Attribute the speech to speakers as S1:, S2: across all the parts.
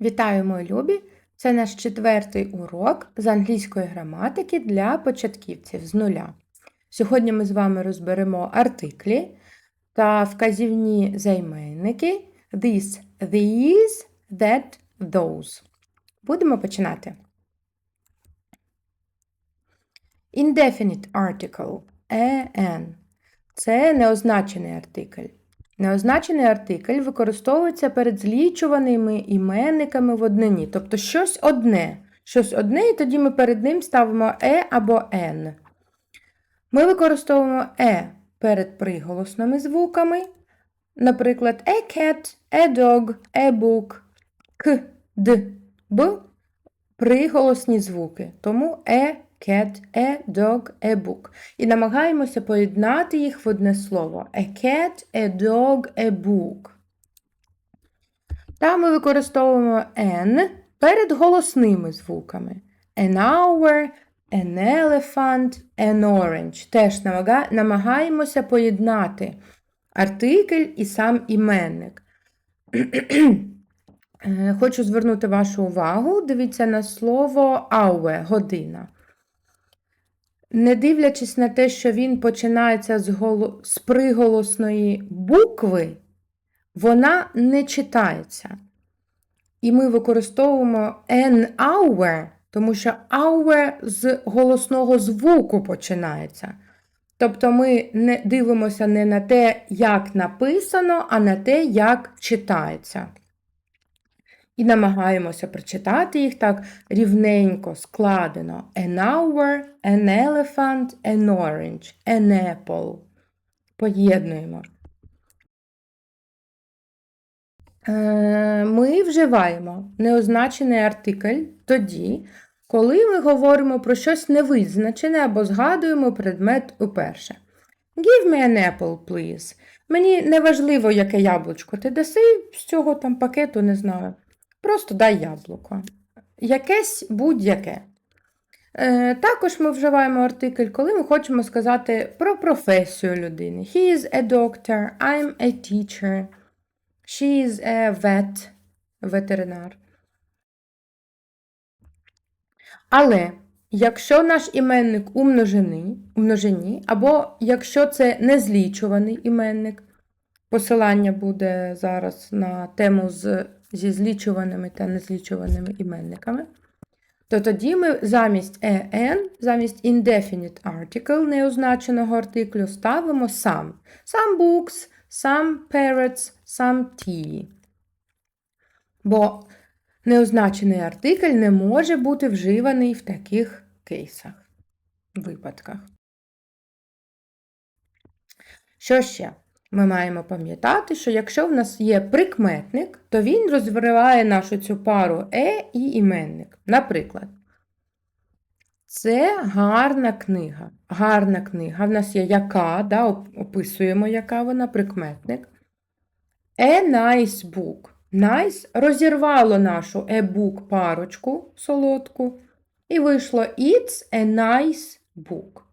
S1: Вітаю, мої любі! Це наш четвертий урок з англійської граматики для початківців з нуля. Сьогодні ми з вами розберемо артиклі та вказівні займенники this, these, that, those. Будемо починати. Indefinite article an. Це неозначений артикль. Неозначений артикль використовується перед злічуваними іменниками в однині. Тобто щось одне. Щось одне, і тоді ми перед ним ставимо е або н. Ми використовуємо е перед приголосними звуками. Наприклад, a cat, a dog, a book, к, д, б приголосні звуки. Тому е, cat, a dog, a book. І намагаємося поєднати їх в одне слово. A cat, a dog, a book. Та ми використовуємо n перед голосними звуками. An hour, an elephant, an orange. Теж намагаємося поєднати артикль і сам іменник. Е, Хочу звернути вашу увагу. Дивіться на слово hour, година. Не дивлячись на те, що він починається з, голо... з приголосної букви, вона не читається. І ми використовуємо an hour, тому що hour з голосного звуку починається. Тобто ми не дивимося не на те, як написано, а на те, як читається. І намагаємося прочитати їх так рівненько, складено. An hour, an elephant, an orange, an apple. Поєднуємо. Е, Ми вживаємо неозначений артикль тоді, коли ми говоримо про щось невизначене або згадуємо предмет уперше. Give me an apple, please. Мені не важливо, яке яблучко ти даси з цього там пакету, не знаю. Просто дай яблуко. Якесь будь-яке. Е, також ми вживаємо артикль, коли ми хочемо сказати про професію людини. He is a doctor, I'm a teacher, she is a vet, ветеринар. Але якщо наш іменник у множині, або якщо це незлічуваний іменник, посилання буде зараз на тему з, зі злічуваними та незлічуваними іменниками, то тоді ми замість en, замість indefinite article неозначеного артиклю ставимо some. Some books, some parrots, some tea. Бо неозначений артикль не може бути вживаний в таких кейсах, випадках. Що ще? Ми маємо пам'ятати, що якщо в нас є прикметник, то він розриває нашу цю пару е і іменник. Наприклад, це гарна книга. Гарна книга. В нас є яка, да, описуємо, яка вона, прикметник. A nice book. Nice розірвало нашу e-book парочку солодку. І вийшло It's a nice book.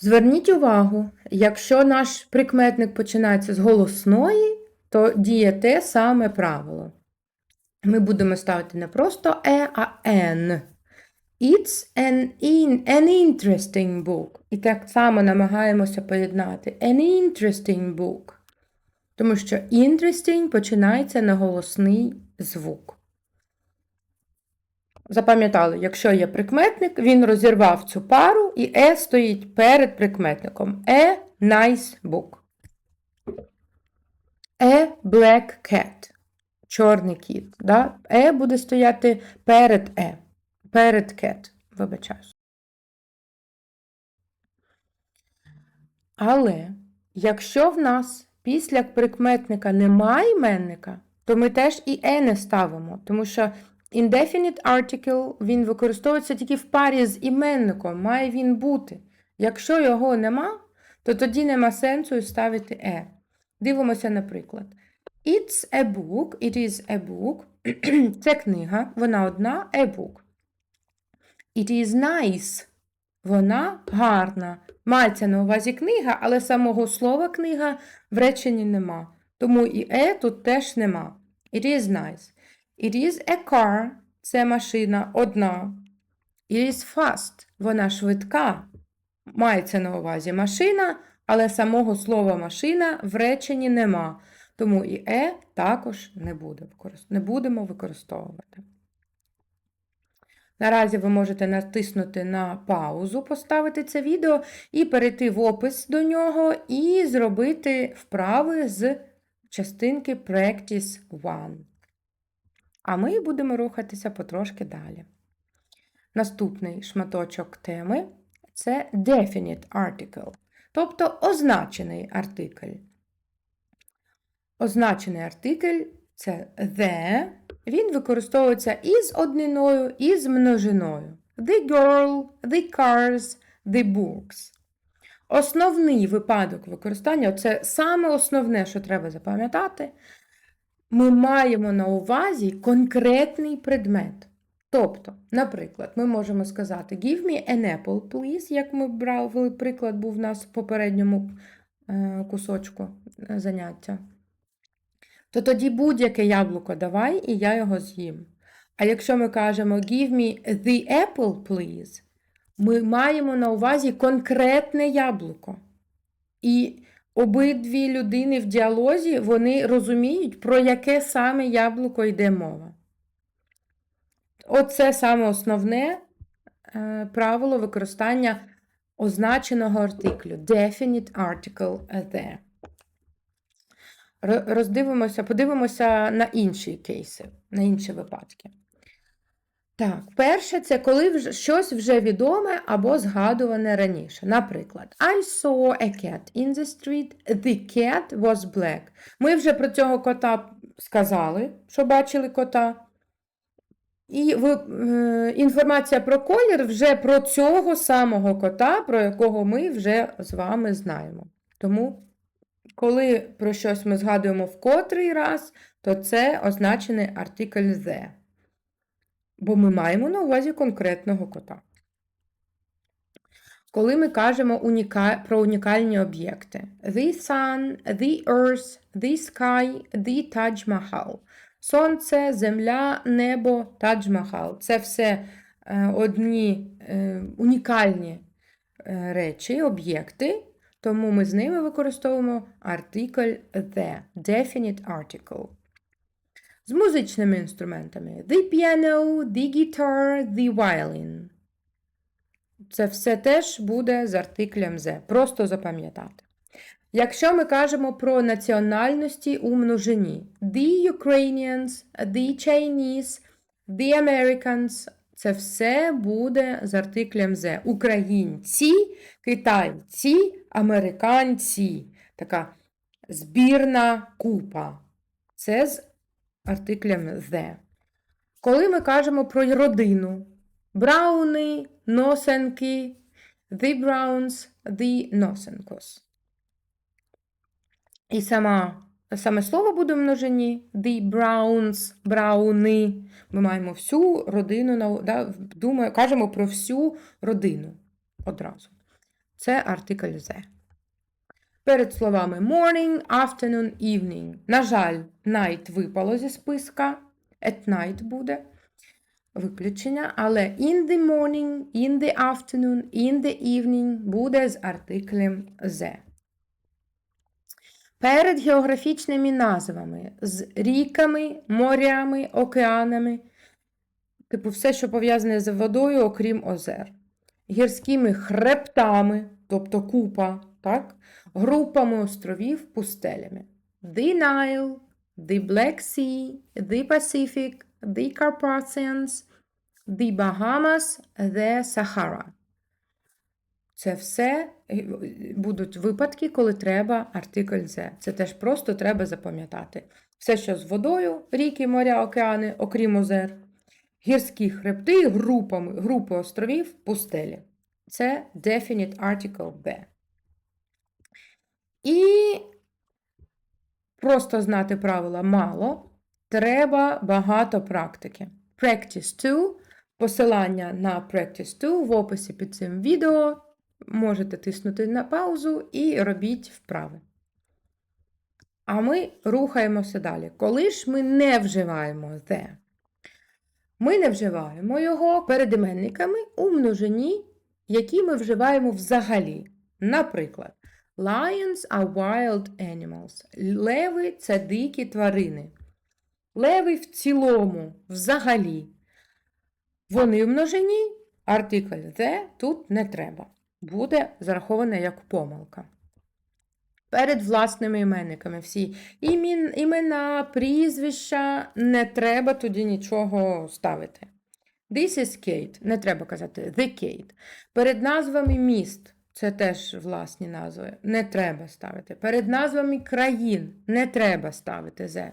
S1: Зверніть увагу, якщо наш прикметник починається з голосної, то діє те саме правило. Ми будемо ставити не просто е, а n. It's an, in, an interesting book. І так само намагаємося поєднати an interesting book. Тому що interesting починається на голосний звук. Запам'ятали, якщо є прикметник, він розірвав цю пару, і е стоїть перед прикметником. A nice book. A black cat. Чорний кіт. Да? Е буде стояти перед е. Перед cat. Вибачаюсь. Але якщо в нас після прикметника немає іменника, то ми теж і е не ставимо, тому що Indefinite article він використовується тільки в парі з іменником, має він бути. Якщо його нема, то тоді нема сенсу ставити е. Дивимося, наприклад. It's a book, it is a book. Це книга, вона одна a book. It is nice. Вона гарна. Мається на увазі книга, але самого слова книга в реченні нема. Тому і е тут теж нема. It is nice. It is a car. Це машина одна. It is fast. Вона швидка. Мається на увазі машина, але самого слова машина в реченні нема. Тому і е також не, буде, не будемо використовувати. Наразі ви можете натиснути на паузу, поставити це відео і перейти в опис до нього і зробити вправи з частинки Practice 1. А ми будемо рухатися потрошки далі. Наступний шматочок теми це definite article, тобто означений артикль. Означений артикль це the. Він використовується і з одниною, і з множиною. The girl, the cars, the books. Основний випадок використання це саме основне, що треба запам'ятати. Ми маємо на увазі конкретний предмет. Тобто, наприклад, ми можемо сказати Give me an apple, please, як ми брали приклад, був у нас в попередньому е, кусочку е, заняття. То тоді будь-яке яблуко давай, і я його з'їм. А якщо ми кажемо Give me the apple, please, ми маємо на увазі конкретне яблуко. І обидві людини в діалозі вони розуміють, про яке саме яблуко йде мова. Оце саме основне е, правило використання означеного артиклю. Definite article there. Роздивимося, подивимося на інші кейси, на інші випадки. Так, перше, це коли вже щось вже відоме або згадуване раніше. Наприклад, I saw a cat in the street. The cat was black. Ми вже про цього кота сказали, що бачили кота. І ви, е, інформація про колір вже про цього самого кота, про якого ми вже з вами знаємо. Тому, коли про щось ми згадуємо в котрий раз, то це означений артикль the. Бо ми маємо на увазі конкретного кота. Коли ми кажемо уніка... про унікальні об'єкти: The sun, the earth, the sky, the Taj Mahal. Сонце, земля, небо, Тадж-Махал. Це все е, одні е, унікальні е, речі, об'єкти, тому ми з ними використовуємо артикль the, definite article. З музичними інструментами the piano, the guitar, the violin. Це все теж буде з артиклем the. Просто запам'ятати. Якщо ми кажемо про національності у множині, the Ukrainians, the Chinese, the Americans, це все буде з артиклем the. Українці, китайці, американці. Така збірна купа. Це з артиклем the. Коли ми кажемо про родину, брауни, носенки, the browns, the носенкос. І сама, саме слово буде в множині the browns, брауни. Ми маємо всю родину, да, думаю, кажемо про всю родину одразу. Це артикль the. Перед словами morning, afternoon, evening. На жаль, night випало зі списка. At night буде виключення, але in the morning, in the afternoon, in the evening буде з артиклем the. Перед географічними назвами з ріками, морями, океанами, типу все, що пов'язане з водою, окрім озер, гірськими хребтами, тобто купа, так? Групами островів, пустелями. The Nile, the Black Sea, the Pacific, the Carpathians, the Bahamas, the Sahara. Це все е, будуть випадки, коли треба артикль «the». Це теж просто треба запам'ятати. Все, що з водою, ріки, моря, океани, окрім озер, гірські хребти, групами, групи островів, пустелі. Це definite article B. І просто знати правила мало. Треба багато практики. Practice 2. Посилання на Practice 2 в описі під цим відео. Можете тиснути на паузу і робіть вправи. А ми рухаємося далі. Коли ж ми не вживаємо the? Ми не вживаємо його перед іменниками у множині, які ми вживаємо взагалі. Наприклад, lions are wild animals. Леви це дикі тварини. Леви в цілому, взагалі. Вони в множині, артикль the тут не треба. Буде зараховане як помилка. Перед власними іменниками всі імін, імена, прізвища, не треба тоді нічого ставити. This is Kate, не треба казати the Kate. Перед назвами міст, це теж власні назви, не треба ставити. Перед назвами країн не треба ставити the.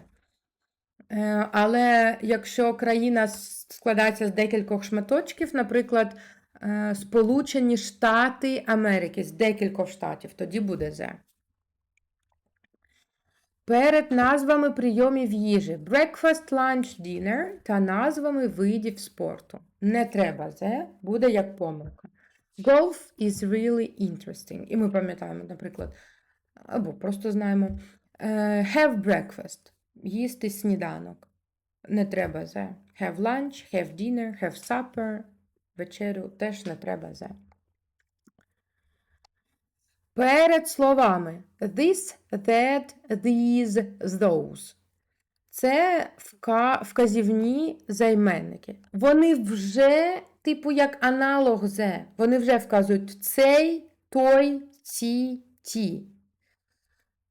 S1: Е, Але якщо країна складається з декількох шматочків, наприклад, е, Сполучені Штати Америки з декількох штатів, тоді буде the. Перед назвами прийомів їжі breakfast, lunch, dinner та назвами видів спорту. Не треба the, буде як помилка. Golf is really interesting. І ми пам'ятаємо, наприклад, або просто знаємо е, have breakfast. Їсти сніданок. Не треба the. Have lunch, have dinner, have supper. Вечерю теж не треба the. Перед словами this, that, these, those. Це вказівні займенники. Вони вже, типу, як аналог «зе». Вони вже вказують цей, той, ці, ті.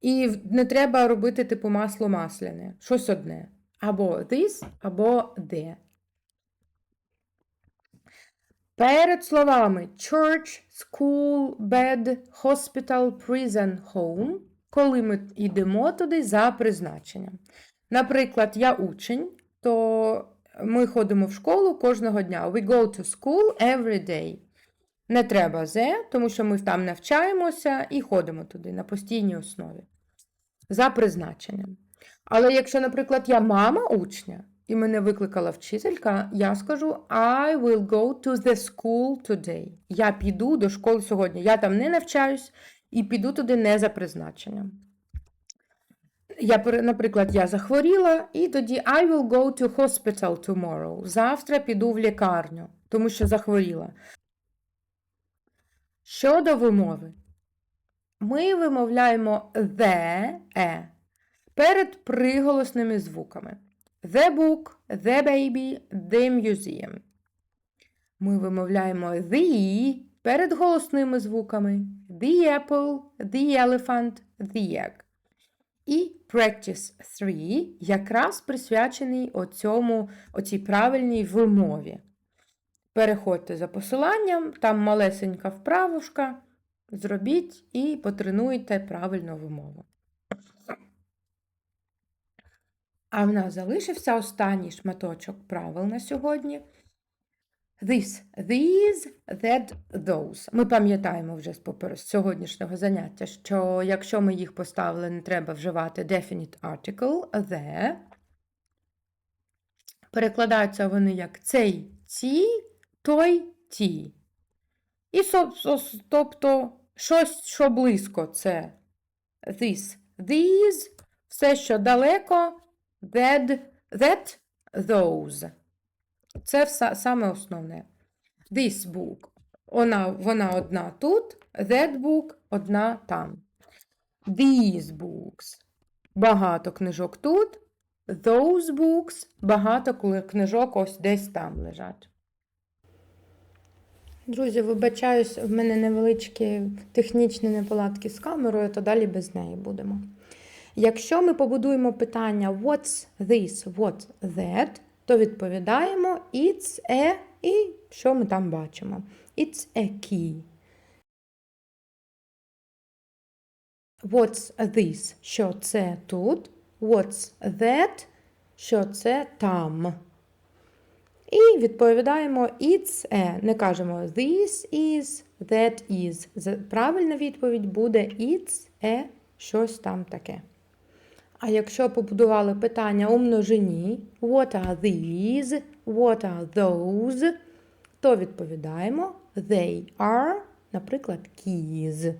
S1: І не треба робити, типу, масло масляне. Щось одне. Або this, або де. Перед словами church, school, bed, hospital, prison, home, коли ми йдемо туди за призначенням. Наприклад, я учень, то ми ходимо в школу кожного дня. We go to school every day. Не треба the, тому що ми там навчаємося і ходимо туди на постійній основі. За призначенням. Але якщо, наприклад, я мама учня, і мене викликала вчителька, я скажу I will go to the school today. Я піду до школи сьогодні. Я там не навчаюсь і піду туди не за призначенням. Я, наприклад, я захворіла, і тоді I will go to hospital tomorrow. Завтра піду в лікарню, тому що захворіла. Щодо вимови, ми вимовляємо the, e перед приголосними звуками. The book, the baby, the museum. Ми вимовляємо the перед голосними звуками. The apple, the elephant, the egg. І practice 3 якраз присвячений оцьому, оцій правильній вимові. Переходьте за посиланням, там малесенька вправушка. Зробіть і потренуйте правильну вимову. А в нас залишився останній шматочок правил на сьогодні. This, these, that, those. Ми пам'ятаємо вже з попер- з сьогоднішнього заняття, що якщо ми їх поставили, не треба вживати definite article, the. Перекладаються вони як цей, ці, той, ті. І тобто щось, що близько, це this, these, все, що далеко, that, that, those. Це все, саме основне. This book. Вона, вона одна тут, that book одна там. These books. Багато книжок тут. Those books. Багато книжок ось десь там лежать. Друзі, вибачаюсь, в мене невеличкі технічні неполадки з камерою, то далі без неї будемо. Якщо ми побудуємо питання What's this, what's that, то відповідаємо It's a і що ми там бачимо? It's a key. What's this? Що це тут? What's that? Що це там? І відповідаємо It's a. Не кажемо This is, that is. Правильна відповідь буде It's a щось там таке. А якщо побудували питання у множині What are these? What are those? То відповідаємо They are, наприклад, keys.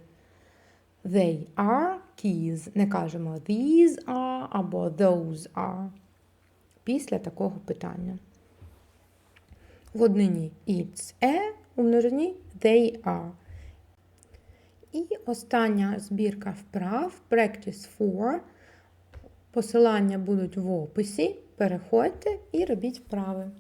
S1: They are keys. Не кажемо these are або those are. Після такого питання. в однині it's a, у множині they are. І остання збірка вправ Practice 4. Посилання будуть в описі. Переходьте і робіть вправи.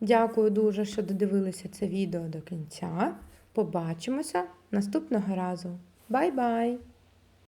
S1: Дякую дуже, що додивилися це відео до кінця. Побачимося наступного разу. Бай-бай!